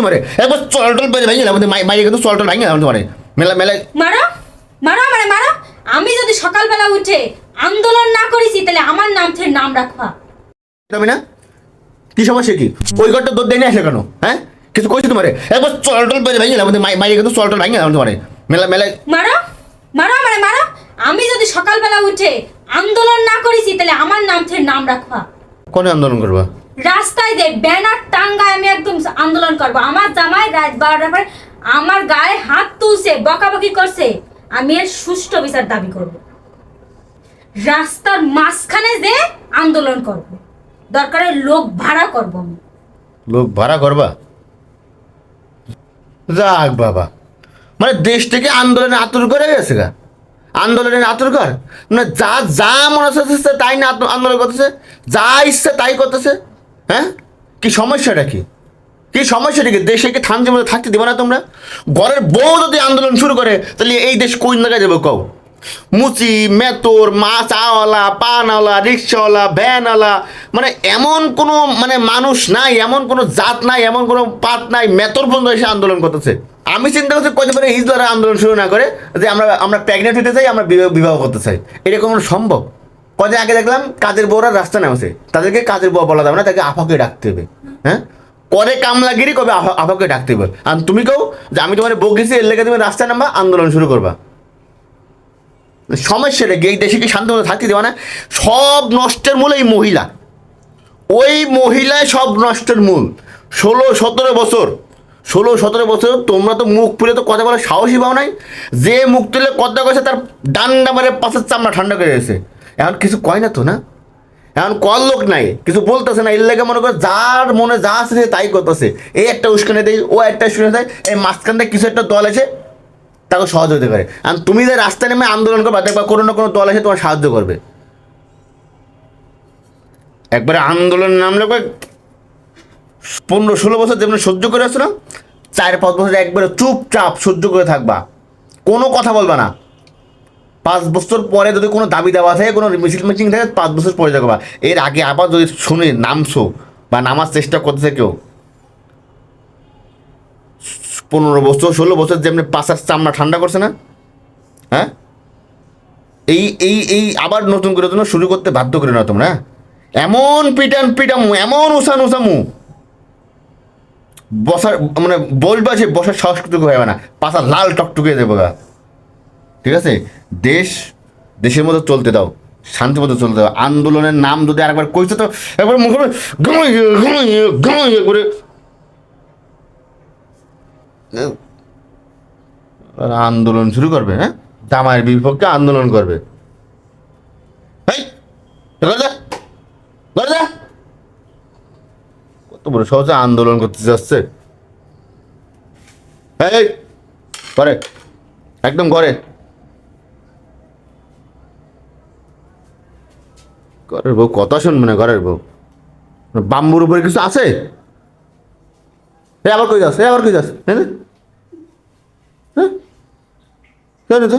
তোমারে। একবার চল টল বেড়ে ভেঙে আমাদের মাইরে কিন্তু চল টল ভেঙে তোমারে। মেলা মেলা মারো মারো মানে মারো। আমি যদি সকালবেলা উঠে আন্দোলন না করেছি তাহলে আমার নাম থেকে নাম রাখবা। আমি না? কি সমস্যা কি? ওই ঘরটা দৌড় দেয় আসলে কেন? হ্যাঁ? কিছু কইছি তোমারে? একবার চল টল বেড়ে ভেঙে আমাদের মাইরে কিন্তু চল টল ভেঙে তোমারে। মেলা মেলা মারো মারো মানে মারো। আমি যদি সকালবেলা উঠে আন্দোলন না করেছি তাহলে আমার নাম থেকে নাম রাখবা। কোন আন্দোলন করবা? রাস্তায় যে ব্যানার টাঙ্গায় আমি একদম আন্দোলন করব। আমার জামাই রাত পরে আমার গায়ে হাত তুলছে, বকাবকি করছে। আমি এর সুষ্ঠু বিচার দাবি করব। রাস্তার মাঝখানে যে আন্দোলন করব, দরকারে লোক ভাড়া করব আমি। লোক ভাড়া করবা? যাক বাবা। মানে দেশ থেকে আন্দোলনে আতুর করে গেছে গা। আন্দোলনের আতুর কর। মানে যা যা মনে হচ্ছে তাই না আন্দোলন করতেছে, যা ইচ্ছে তাই করতেছে। হ্যাঁ? কি সমস্যাটা কি? কি সমস্যাটা কি? দেশে কি থানছে মধ্যে থাকতে দেবে না তোমরা? ঘরের বউ যদি আন্দোলন শুরু করে, তাহলে এই দেশ কোন জায়গায় যাবে কও? মুচি, মেতর মাছ আওয়ালা পানওয়ালা, রিক্সাওয়ালা, ভ্যানওয়ালা মানে এমন কোনো মানে মানুষ নাই, এমন কোনো জাত নাই, এমন কোনো পাত নাই, মেতর পর্যন্ত এসে আন্দোলন করতেছে। আমি চিন্তা করছি কত পারে হিজলারা আন্দোলন শুরু না করে যে আমরা আমরা প্রেগনেন্ট হতে চাই, আমরা বিবাহ বিবাহ করতে চাই। এটা কোনো সম্ভব? কদিন আগে দেখলাম কাজের বউরা রাস্তা নামছে। তাদেরকে কাজের বউ বলা যাবে না তাকে আফাকে ডাকতে হবে। হ্যাঁ? করে কামলাগিরি, কবে আফা- আফাকে ডাকতে হবে। আর তুমি কেউ যে আমি তোমার বউ গেছি এর লেগে তুমি রাস্তায় নামবা, আন্দোলন শুরু করবা। সমস্যাটা এই দেশে কি শান্তি মতো থাকতে দেওয়া না? সব নষ্টের মূল এই মহিলা। ওই মহিলাই সব নষ্টের মূল। ষোলো, সতেরো বছর। ষোলো, সতেরো বছর, তোমরা তো মুখ খুলে তো কথা বলার সাহসই পাও নাই। যে মুখ তুলে কথা কয়েছে তার ডান্ডা মারে পাশের চামড়া ঠান্ডা করে গেছে এখন কিছু কয় না তো, না? এখন কল লোক নাই, কিছু বলতেছে না, এর লেগে মনে করে যার মনে যা আছে তাই করতেছে। এই একটা উস্কানে দেয় ও একটা উস্কানে দেয়, এই মাঝখানটা কিছু একটা দল আছে, তাকে সহজ হতে পারে। আর তুমি যে রাস্তায় নেমে আন্দোলন করবে, দেখবা কোনো না কোনো দল এসে তোমার সাহায্য করবে। একবারে আন্দোলন নামলে পনেরো ষোলো বছর যেমন সহ্য করে আসছো না, চার পাঁচ বছর একবারে চুপচাপ সহ্য করে থাকবা। কোনো কথা বলবা না। পাঁচ বছর পরে যদি কোনো দাবি দেওয়া থাকে, কোনো মিছিল মিটিং থাকে, পাঁচ বছর পরে দেখবা। এর আগে আবার যদি শুনে নামছো বা নামার চেষ্টা করতেছে কেউ, পনেরো বছর, ষোলো বছর যেমনি পাশার চামড়া ঠান্ডা করছে না হ্যাঁ? এই এই এই আবার নতুন করে জন্য শুরু করতে বাধ্য করে না তোমরা এমন পিটান পিটামু এমন উসান উসামু বসার মানে বলবা যে বসার সাংস্কৃতিক হবে না পাশা লাল টকটকে দেবো গা ঠিক আছে? দেশ, দেশের মতো চলতে দাও শান্তি মতো চলতে দাও। আন্দোলনের নাম যদি আরেকবার কইছে তো একবার মুখে করে। আন্দোলন শুরু করবে হ্যাঁ? জামাইয়ের বিপক্ষে আন্দোলন করবে। কত বড় সহজে আন্দোলন করতে যাচ্ছে। করে একদম করে ঘরের বউ, কথা শুনবে না ঘরের বউ। বাম্বুর উপরে কিছু আছে? আবার কই যাস আবার কই যাস হ্যাঁ? হ্যাঁ তো।